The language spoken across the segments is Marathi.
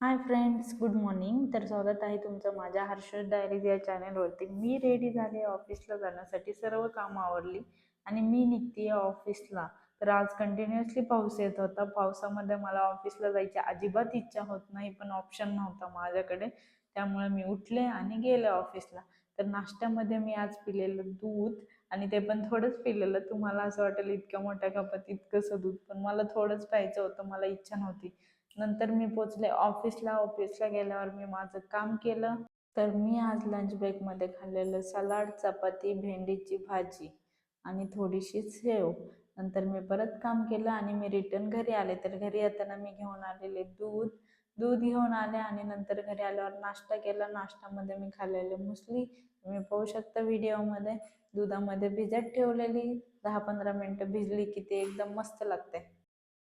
Hi friends good morning. तर स्वागत आहे तुमचं माझ्या हर्षद डायरीज या चॅनलवरती. मी रेडी झाले ऑफिसला जाण्यासाठी सर्व कामं आवरली आणि मी निघते ऑफिसला. तर आज कंटिन्युअसली पाऊस येत होता. पावसामध्ये मला ऑफिसला जायची अजिबात इच्छा होत नाही पण ऑप्शन नव्हता माझ्याकडे. त्यामुळे मी उठले आणि गेले ऑफिसला. तर नाश्त्यामध्ये मी आज पिलेलं दूध आणि ते पण थोडंच पिलेलं. तुम्हाला असं वाटेल इतक्या मोठ्या कपात इतकंसं दूध पण मला थोडंच प्यायचं होतं. मला इच्छा नव्हती. नंतर मी पोचले ऑफिसला. ऑफिसला गेल्यावर मी माझं काम केलं. तर मी आज लंच ब्रेकमध्ये खाल्लेलं सलाड चपाती भेंडीची भाजी आणि थोडीशी सेव नंतर मी परत काम केलं आणि मी रिटर्न घरी आले. तर घरी येताना मी घेऊन आलेले दूध. दूध घेऊन आले आणि नंतर घरी आल्यावर नाश्ता केला. नाश्त्यामध्ये मी खाल्लेले मुसली. तुम्ही पाहू शकता व्हिडिओमध्ये. दुधामध्ये भिजत ठेवलेली. दहा पंधरा मिनटं भिजली की ते एकदम मस्त लागते.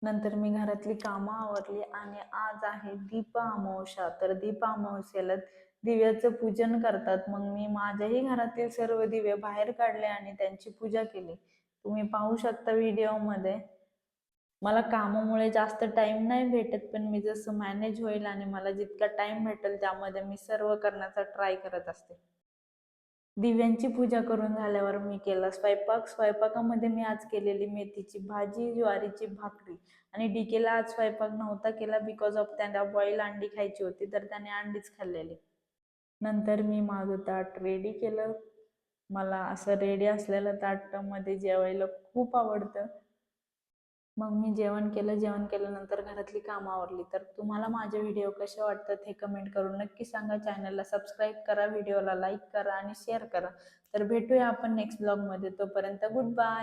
नंतर मी घरातली कामं आवरली आणि आज आहे दीप अमावस्या. तर दीप अमावस्याला दिव्याचं पूजन करतात. मग मी माझ्याही घरातील सर्व दिवे बाहेर काढले आणि त्यांची पूजा केली. तुम्ही पाहू शकता व्हिडिओमध्ये. मला कामामुळे जास्त टाइम नाही भेटत पण मी जसं मॅनेज होईल आणि मला जितका टाइम भेटेल त्यामध्ये मी सर्व करण्याचा ट्राय करत असते. दिव्यांची पूजा करून झाल्यावर मी केला स्वयंपाक. स्वयंपाकामध्ये मी आज केलेली मेथीची भाजी ज्वारीची भाकरी. आणि डीकेला आज स्वयंपाक नव्हता केला बिकॉज ऑफ त्यांना बॉईल अंडी खायची होती तर त्याने अंडीच खाल्लेली. नंतर मी माझं ताट रेडी केलं. मला असं रेडी असलेलं ताटामध्ये जेवायला खूप आवडतं. मग मी जेवण केलं जेवण केल्यानंतर घरातली कामं आवरली. तर तुम्हाला माझे व्हिडिओ कसे वाटतात हे कमेंट करून नक्की सांगा. चॅनलला सबस्क्राईब करा व्हिडिओला लाईक करा आणि शेअर करा. तर भेटूया आपण नेक्स्ट ब्लॉगमध्ये तोपर्यंत गुड बाय